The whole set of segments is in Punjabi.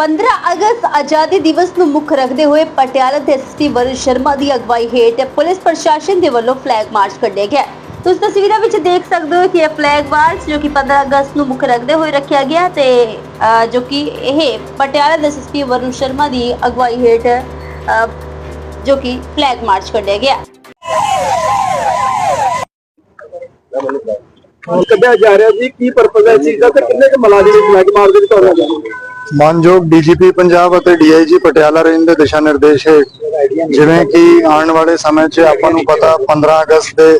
15 ਅਗਸਤ ਆਜ਼ਾਦੀ ਦਿਵਸ ਨੂੰ ਮੁੱਖ ਰੱਖਦੇ ਹੋਏ ਪਟਿਆਲਾ ਦੇ ਐਸਪੀ ਵਰੁਣ ਸ਼ਰਮਾ ਦੀ ਅਗਵਾਈ ਹੇਠ ਪੁਲਿਸ ਪ੍ਰਸ਼ਾਸਨ ਦੇ ਵੱਲੋਂ ਫਲੈਗ ਮਾਰਚ ਕੱਢਿਆ ਗਿਆ। ਤੁਸੀਂ ਤਸਵੀਰਾਂ ਵਿੱਚ ਦੇਖ ਸਕਦੇ ਹੋ ਕਿ ਇਹ ਫਲੈਗ ਮਾਰਚ ਜੋ ਕਿ 15 ਅਗਸਤ ਨੂੰ ਮੁੱਖ ਰੱਖਦੇ ਹੋਏ ਰੱਖਿਆ ਗਿਆ ਤੇ ਜੋ ਕਿ ਇਹ ਪਟਿਆਲਾ ਦੇ ਐਸਪੀ ਵਰੁਣ ਸ਼ਰਮਾ ਦੀ ਅਗਵਾਈ ਹੇਠ ਜੋ ਕਿ ਫਲੈਗ ਮਾਰਚ ਕੱਢਿਆ ਗਿਆ। ਕੱਢਿਆ ਜਾ ਰਿਹਾ ਜੀ, ਕੀ ਪਰਪਸ ਹੈ ਇਸ ਚੀਜ਼ ਦਾ ਤੇ ਕਿੰਨੇ ਕੁ ਮੁਲਾਜ਼ਮ ਇਸ ਫਲੈਗ ਮਾਰ ਦੇ ਵਿੱਚ ਹੋਣਾ ਜਾਣਗੇ ਮਾਨਯੋਗ ਡੀਜੀਪੀ ਪੰਜਾਬ ਅਤੇ ਡੀਆਈਜੀ ਪਟਿਆਲਾ ਰੇਂਜ ਦੇ ਦਿਸ਼ਾ ਨਿਰਦੇਸ਼ ਹੇਠ, ਜਿਵੇਂ ਕਿ ਆਉਣ ਵਾਲੇ ਸਮੇਂ 'ਚ ਆਪਾਂ ਨੂੰ ਪਤਾ 15 ਅਗਸਤ ਦੇ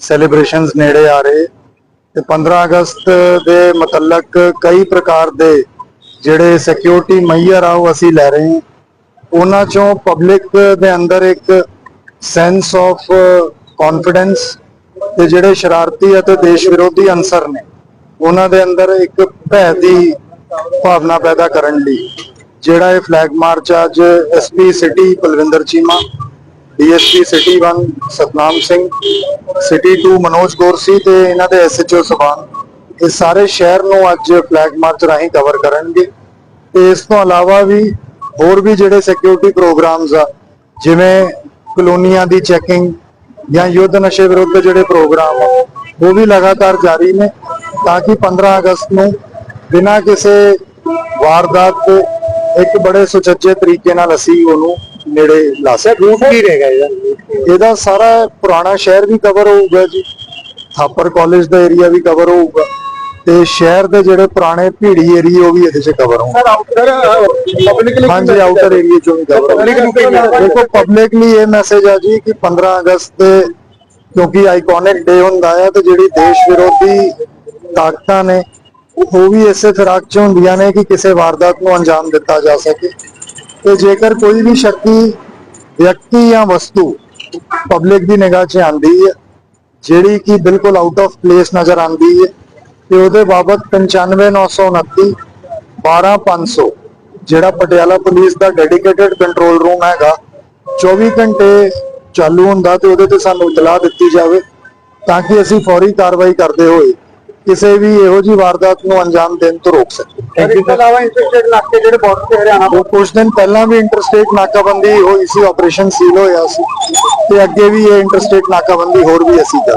ਸੈਲੀਬ੍ਰੇਸ਼ਨਸ ਨੇੜੇ ਆ ਰਹੇ ਤੇ 15 ਅਗਸਤ ਦੇ ਮੁਤਲਕ ਕਈ ਪ੍ਰਕਾਰ ਦੇ ਜਿਹੜੇ ਸਿਕਿਉਰਿਟੀ ਮਈਅਰ ਆ ਉਹ ਅਸੀਂ ਲੈ ਰਹੇ ਹਾਂ। ਉਹਨਾਂ ਚੋਂ ਪਬਲਿਕ ਦੇ ਅੰਦਰ ਇੱਕ ਸੈਂਸ ਆਫ ਕੌਨਫੀਡੈਂਸ ਤੇ ਜਿਹੜੇ ਸ਼ਰਾਰਤੀ ਅਤੇ ਦੇਸ਼ ਵਿਰੋਧੀ ਅੰਸਰ ਨੇ, ਉਹਨਾਂ ਦੇ ਅੰਦਰ ਇੱਕ ਭੈ ਦੀ ਭਾਵਨਾ ਪੈਦਾ ਕਰਨ ਲਈ। ਜਿਹੜਾ ਇਹ ਫਲੈਗ ਮਾਰਚ ਅੱਜ SP city Kulwinder Cheema DSP city 1 Satnam Singh city 2 Manoj Gorsi ਤੇ ਇਹਨਾਂ ਦੇ ਐਸਐਚਓ ਸਬਾਨ ਇਹ ਸਾਰੇ ਸ਼ਹਿਰ ਨੂੰ ਅੱਜ ਫਲੈਗ ਮਾਰਚ ਰਾਹੀਂ ਕਵਰ ਕਰਨਗੇ। ਤੇ ਇਸ ਤੋਂ ਇਲਾਵਾ ਵੀ ਹੋਰ ਵੀ ਜਿਹੜੇ ਸਿਕਿਉਰਿਟੀ ਪ੍ਰੋਗਰਾਮਸ ਆ, ਜਿਵੇਂ ਕਲੋਨੀਆਂ ਦੀ ਚੈਕਿੰਗ ਜਾਂ ਯੁੱਧ ਨਸ਼ੇ ਵਿਰੁੱਧ ਜਿਹੜੇ ਪ੍ਰੋਗਰਾਮ ਆ, ਉਹ ਵੀ ਲਗਾਤਾਰ ਜਾਰੀ ਨੇ, ਤਾਂ ਕਿ 15 ਅਗਸਤ ਨੂੰ ਬਿਨਾਂ ਕਿਸੇ ਵਾਰਦਾਤ ਦੇ ਇੱਕ ਬੜੇ ਸੁਚੱਜੇ ਤਰੀਕੇ ਨਾਲ ਅਸੀਂ ਉਹਨੂੰ ਨੇੜੇ ਲਾ ਰੂਟ ਕੀ ਰਹੇਗਾ ਇਹਦਾ? ਇਹਦਾ ਸਾਰਾ ਪੁਰਾਣਾ ਸ਼ਹਿਰ ਵੀ ਕਵਰ ਹੋਊਗਾ ਜੀ। ਥਾਪਰ ਕਾਲਜ ਦਾ ਏਰੀਆ ਵੀ ਕਵਰ ਹੋਊਗਾ। ਤੇ ਸ਼ਹਿਰ ਦੇ ਜਿਹੜੇ ਪੁਰਾਣੇ ਭੀੜੀ ਏਰੀਆ ਉਹ ਵੀ ਇਹਦੇ 'ਚ ਕਵਰ ਹੋਣਗੇ ਸਰ ਆਊਟਰ ਪਬਲਿਕਲੀ ਹਾਂਜੀ ਆਊਟਰ ਏਰੀਆ ਚੋਂ ਵੀ ਕਵਰ Public ਨੂੰ ਕੀ message ਹੈ? ਦੇਖੋ ਪਬਲਿਕਲੀ ਇਹ ਮੈਸੇਜ ਆ ਜੀ ਕਿ 15 ਅਗਸਤ ਦੇ ਕਿਉਂਕਿ ਆਈਕੋਨਿਕ ਡੇ ਹੁੰਦਾ ਹੈ ਤੇ ਜਿਹੜੀ ਦੇਸ਼ ਵਿਰੋਧੀ ਤਾਕਤਾਂ ਨੇ ਉਹ ਵੀ ਇਸੇ ਫਿਰਾਕ ਚ ਹੁੰਦੀਆਂ ਨੇ ਕਿ ਕਿਸੇ ਵਾਰਦਾਤ ਨੂੰ ਅੰਜਾਮ ਦਿੱਤਾ ਜਾ ਸਕੇ। ਤੇ ਜੇਕਰ ਕੋਈ ਵੀ ਸ਼ਕਤੀ ਵਿਅਕਤੀ ਜਾਂ ਵਸਤੂ ਪਬਲਿਕ ਦੀ ਨਿਗਾਹ 'ਚ ਆਂਦੀ ਹੈ, ਜਿਹੜੀ ਕਿ ਬਿਲਕੁਲ ਆਊਟ ਆਫ ਪਲੇਸ ਨਜ਼ਰ ਆਂਦੀ ਹੈ, ਤੇ ਉਹਦੇ ਬਾਬਤ 95929 12500 ਜਿਹੜਾ ਪਟਿਆਲਾ ਪੁਲਿਸ ਦਾ ਡੈਡੀਕੇਟਿਡ ਕੰਟਰੋਲ ਰੂਮ ਹੈਗਾ 24 ਘੰਟੇ ਚਾਲੂ ਹੁੰਦਾ ਤੇ ਉਹਦੇ ਤੇ ਸਾਨੂੰ ਇਤਲਾਹ ਦਿੱਤੀ ਜਾਵੇ ਤਾਂ ਕਿ ਅਸੀਂ ਫੌਰੀ ਕਾਰਵਾਈ ਕਰਦੇ ਹੋਏ ਕਿਸੇ ਵੀ ਇਹੋ ਜਿਹੀ ਵਾਰਦਾਤ ਨੂੰ ਅੰਜਾਮ ਦੇਣ ਤੋਂ ਰੋਕ ਸਕੀਏ ਇਸ ਤੋਂ ਇਲਾਵਾ ਇੰਟਰਸਟੇਟ ਨਾਕੇ ਜਿਹੜੇ ਬਾਰਡਰ ਤੇ ਹਰਿਆਣਾ ਉਹ ਕੁਝ ਦਿਨ ਪਹਿਲਾਂ ਵੀ ਇੰਟਰਸਟੇਟ ਨਾਕਾਬੰਦੀ ਹੋਈ ਸੀ ਆਪਰੇਸ਼ਨ ਸੀਲ ਹੋਇਆ ਸੀ। ਤੇ ਅੱਗੇ ਵੀ ਇਹ ਇੰਟਰਸਟੇਟ ਨਾਕਾਬੰਦੀ ਹੋਰ ਵੀ ਅਸੀਂ ਕਰ